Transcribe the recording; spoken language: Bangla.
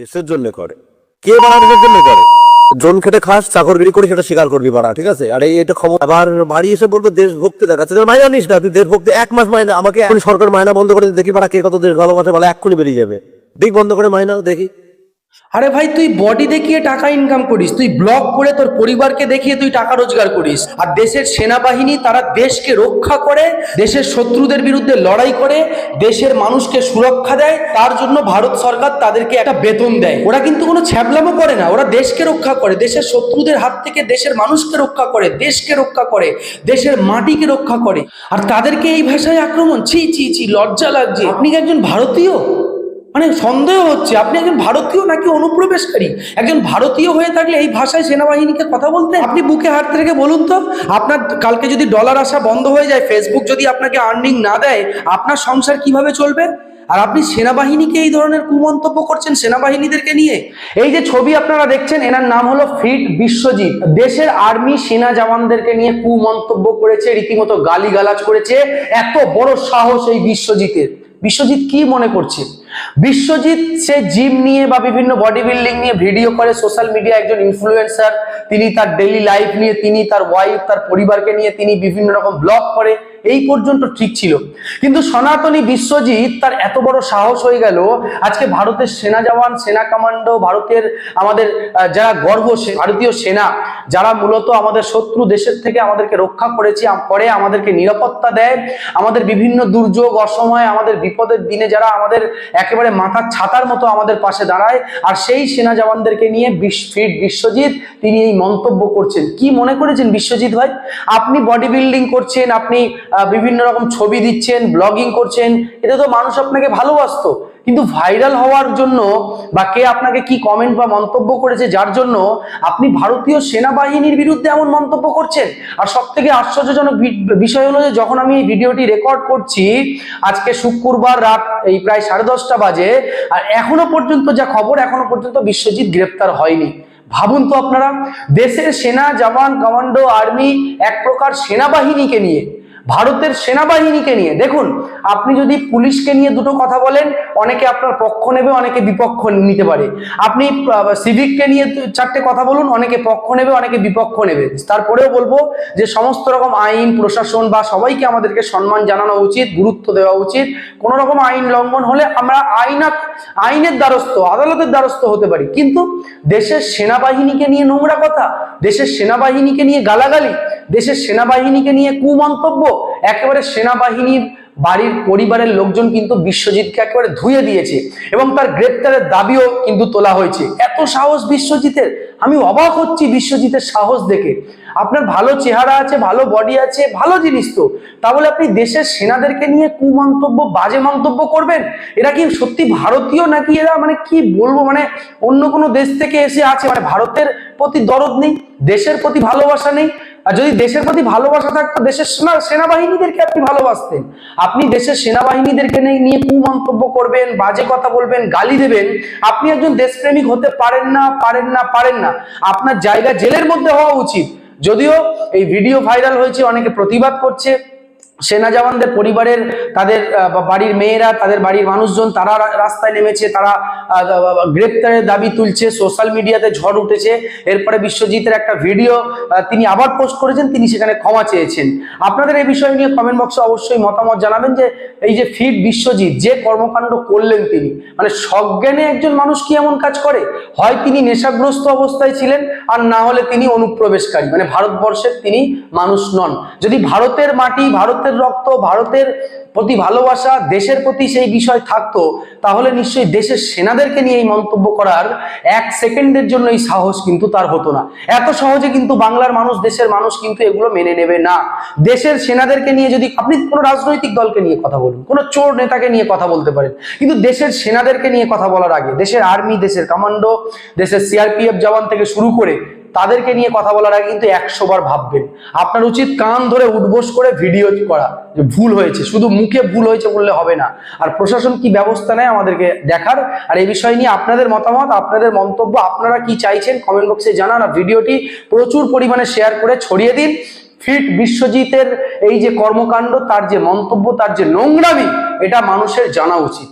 দেশের জন্য করে। কে বাড়া জন্য করে? জন খেটে খাস চাকর চাকরগিরি করে সেটা স্বীকার করবি বাড়া, ঠিক আছে? আর এটা খবর আবার বাড়ি এসে বলব, দেশ ভক্তি দেখাচ্ছে মাইনা নিস না, তুই দেশ ভক্তি এক মাস মাইনা, আমাকে এখন সরকার মাইনা বন্ধ করে দেখি বাড়া কে কত দেশ ভালোবাসে, বলে এক্ষুনি বেরিয়ে যাবে। দিক বন্ধ করে মাইনা দেখি। আরে ভাই, তুই বডি দেখিয়ে টাকা ইনকাম করিস, তুই ব্লগ করে তোর পরিবারকে দেখিয়ে তুই টাকা রোজগার করিস। আর দেশের সেনাবাহিনী তারা দেশকে রক্ষা করে, দেশের শত্রুদের বিরুদ্ধে লড়াই করে, দেশের মানুষকে সুরক্ষা দেয়, তার জন্য ভারত সরকার তাদেরকে একটা বেতন দেয়। ওরা কিন্তু কোনো ছ্যাবলামো করে না, ওরা দেশকে রক্ষা করে, দেশের শত্রুদের হাত থেকে দেশের মানুষকে রক্ষা করে, দেশকে রক্ষা করে, দেশের মাটিকে রক্ষা করে। আর তাদেরকে এই ভাষায় আক্রমণ, ছি ছি ছি, লজ্জা লাগছে। আপনি কি একজন ভারতীয়? মানে সন্দেহ হচ্ছে, আপনি একজন ভারতীয় নাকি অনুপ্রবেশকারী? একজন ভারতীয় হয়ে থাকলে এই ভাষায় সেনাবাহিনীকে কথা বলতে? আপনি বুকে হাত রেখে বলুন তো, আপনার কালকে যদি ডলার আসা বন্ধ হয়ে যায়, ফেসবুক যদি আপনাকে আর্নিং না দেয়, আপনার সংসার কীভাবে চলবে? আর আপনি সেনাবাহিনীকে এই ধরনের কুমন্তব্য করছেন সেনাবাহিনীদেরকে নিয়ে? এই যে ছবি আপনারা দেখছেন, এনার নাম হলো ফিট বিশ্বজিৎ। দেশের আর্মি সেনা জওয়ানদেরকে নিয়ে কুমন্তব্য করেছে, রীতিমতো গালিগালাজ করেছে, এত বড় সাহস এই বিশ্বজিতের। বিশ্বজিৎ কি মনে করছে? বিশ্বজিৎ, সে জিম নিয়ে বা বিভিন্ন বডি বিল্ডিং নিয়ে ভিডিও করে সোশ্যাল মিডিয়া একজন ইনফ্লুয়েন্সার তিনি তার ডেইলি লাইফ নিয়ে, তিনি তার ওয়াইফ তার পরিবারকে নিয়ে, তিনি বিভিন্ন রকম ব্লগ করে, এই পর্যন্ত ঠিক ছিল। কিন্তু সনাতনী বিশ্বজিৎ তার এত বড় সাহস হয়ে গেল, আজকে ভারতের সেনা জওয়ান, সেনা কমান্ডো, ভারতের আমাদের যারা গর্ব ভারতীয় সেনা যারা মূলত আমাদের শত্রু দেশের থেকে আমাদেরকে রক্ষা করেছে করে আমাদেরকে নিরাপত্তা দেয়, আমাদের বিভিন্ন দুর্যোগ, অসময়ে, আমাদের বিপদের দিনে যারা আমাদের একেবারে মাথার ছাতার মতো আমাদের পাশে দাঁড়ায়, আর সেই সেনা জওয়ানদেরকে নিয়ে ফিট বিশ্বজিৎ তিনি এই মন্তব্য করছেন। কি মনে করেছেন বিশ্বজিৎ ভাই? আপনি বডি বিল্ডিং করছেন, আপনি বিভিন্ন রকম ছবি দিচ্ছেন ব্লগিং করছেন, এতে তো মানুষ আপনাকে ভালোবাসতো। কিন্তু ভাইরাল হওয়ার জন্য বা কে আপনাকে কি কমেন্ট বা মন্তব্য করেছে যার জন্য আপনি ভারতীয় সেনাবাহিনীর বিরুদ্ধে এমন মন্তব্য করছেন? আর সব থেকে আশ্চর্যজনক বিষয় হলো যে যখন আমি এই ভিডিওটি রেকর্ড করছি, আজকে শুক্রবার রাত এই প্রায় সাড়ে দশটা বাজে, আর এখনও পর্যন্ত যা খবর এখনও পর্যন্ত বিশ্বজিৎ গ্রেপ্তার হয়নি। ভাবুন তো আপনারা, দেশের সেনা, জওয়ান, কমান্ডো, আর্মি এক প্রকার সেনাবাহিনীকে নিয়ে ভারতের সেনাবাহিনীকে নিয়ে। দেখুন, আপনি যদি পুলিশকে নিয়ে দুটো কথা বলেন, অনেকে আপনার পক্ষ নেবে, অনেকে বিপক্ষ নিতে পারে। আপনি সিভিককে নিয়ে চারটে কথা বলুন, অনেকে পক্ষ নেবে, অনেকে বিপক্ষ নেবে। তারপরেও বলব যে সমস্ত রকম আইন, প্রশাসন বা সবাইকে আমাদেরকে সম্মান জানানো উচিত, গুরুত্ব দেওয়া উচিত। কোনো রকম আইন লঙ্ঘন হলে আমরা আইনা, আইনের দ্বারস্থ, আদালতের দ্বারস্থ হতে পারি। কিন্তু দেশের সেনাবাহিনীকে নিয়ে নোংরা কথা, দেশের সেনাবাহিনীকে নিয়ে গালাগালি দেশের সেনাবাহিনীকে নিয়ে কুমন্তব্য। একেবারে সেনাবাহিনীর বাড়ির পরিবারের লোকজন কিন্তু বিশ্বজিৎকে একেবারে ধুয়ে দিয়েছে এবং তার গ্রেপ্তারের দাবিও কিন্তু তোলা হয়েছে। এত সাহস বিশ্বজিতের? আমি অবাক হচ্ছি বিশ্বজিতের সাহস দেখে। আপনার ভালো চেহারা আছে, ভালো বডি আছে, ভালো জিনিস তো। তাহলে আপনি দেশের সেনাদেরকে নিয়ে কুমন্তব্য, বাজে মন্তব্য করবেন? এরা কি সত্যি ভারতীয় নাকি এরা মানে কি বলব? মানে অন্য কোনো দেশ থেকে এসে আছে মানে ভারতের প্রতি দরদ নেই, দেশের প্রতি ভালোবাসা নেই। আর যদি দেশের প্রতি ভালোবাসা থাকতো, দেশের সেনা, সেনাবাহিনীদেরকে আপনি ভালোবাসতেন। আপনি দেশের সেনাবাহিনীদেরকে নিয়ে নিয়ে কুমন্তব্য করবেন, বাজে কথা বলবেন, গালি দেবেন। আপনি একজন দেশপ্রেমিক হতে পারেন না পারেন না পারেন না। আপনার জায়গা জেলের মধ্যে হওয়া উচিত। যদিও এই ভিডিও ভাইরাল হয়েছে অনেকে প্রতিবাদ করছে। সেনা জওয়ানদের পরিবারের, তাদের বাড়ির মেয়েরা, তাদের বাড়ির মানুষজন, তারা রাস্তায় নেমেছে, তারা গ্রেপ্তারের দাবি তুলছে, সোশ্যাল মিডিয়াতে ঝড় উঠেছে। এরপরে বিশ্বজিতের একটা ভিডিও তিনি আবার পোস্ট করেছেন, তিনি সেখানে ক্ষমা চেয়েছেন। আপনাদের এই বিষয় নিয়ে কমেন্ট বক্সে অবশ্যই মতামত জানাবেন যে, এই যে ফিট বিশ্বজিৎ, যে কর্মকাণ্ড করলেন তিনি মানে সজ্ঞানে একজন মানুষ কি এমন কাজ করে? হয় তিনি নেশাগ্রস্ত অবস্থায় ছিলেন, আর না হলে তিনি অনুপ্রবেশকারী মানে ভারতবর্ষের তিনি মানুষ নন। যদি ভারতের মাটি ভারতের রক্ত, ভারতের প্রতি ভালোবাসা, দেশের প্রতি সেই বিষয় থাকতো, তাহলে নিশ্চয়ই দেশের সেনাদেরকে নিয়ে এই মন্তব্য করার এক সেকেন্ডের জন্য এই সাহস কিন্তু তার হতো না। এত সহজে কিন্তু বাংলার মানুষ, দেশের মানুষ কিন্তু এগুলো মেনে নেবে না। দেশের সেনাদেরকে নিয়ে যদি আপনি কোনো রাজনৈতিক দলকে নিয়ে কথা বলুন, কোনো চোর নেতাকে নিয়ে কথা বলতে পারেন, কিন্তু দেশের সেনাদেরকে নিয়ে কথা বলার আগে, দেশের আর্মি, দেশের কমান্ডো, দেশের সিআরপিএফ জওয়ান থেকে শুরু করে তাদেরকে নিয়ে কথা বলার আগে কিন্তু একশো বার ভাববেন। আপনার উচিত কান ধরে উঠবোস করে ভিডিও করা যে ভুল হয়েছে, শুধু মুখে ভুল হয়েছে বললে হবে না। আর প্রশাসন কি ব্যবস্থা নেয় আমাদেরকে দেখার? আর এই বিষয় নিয়ে আপনাদের মতামত, আপনাদের মন্তব্য, আপনারা কি চাইছেন কমেন্ট বক্সে জানান আর ভিডিওটি প্রচুর পরিমাণে শেয়ার করে ছড়িয়ে দিন। ফিট বিশ্বজিতের এই যে কর্মকাণ্ড, তার যে মন্তব্য, তার যে নোংরামি, এটা মানুষের জানা উচিত।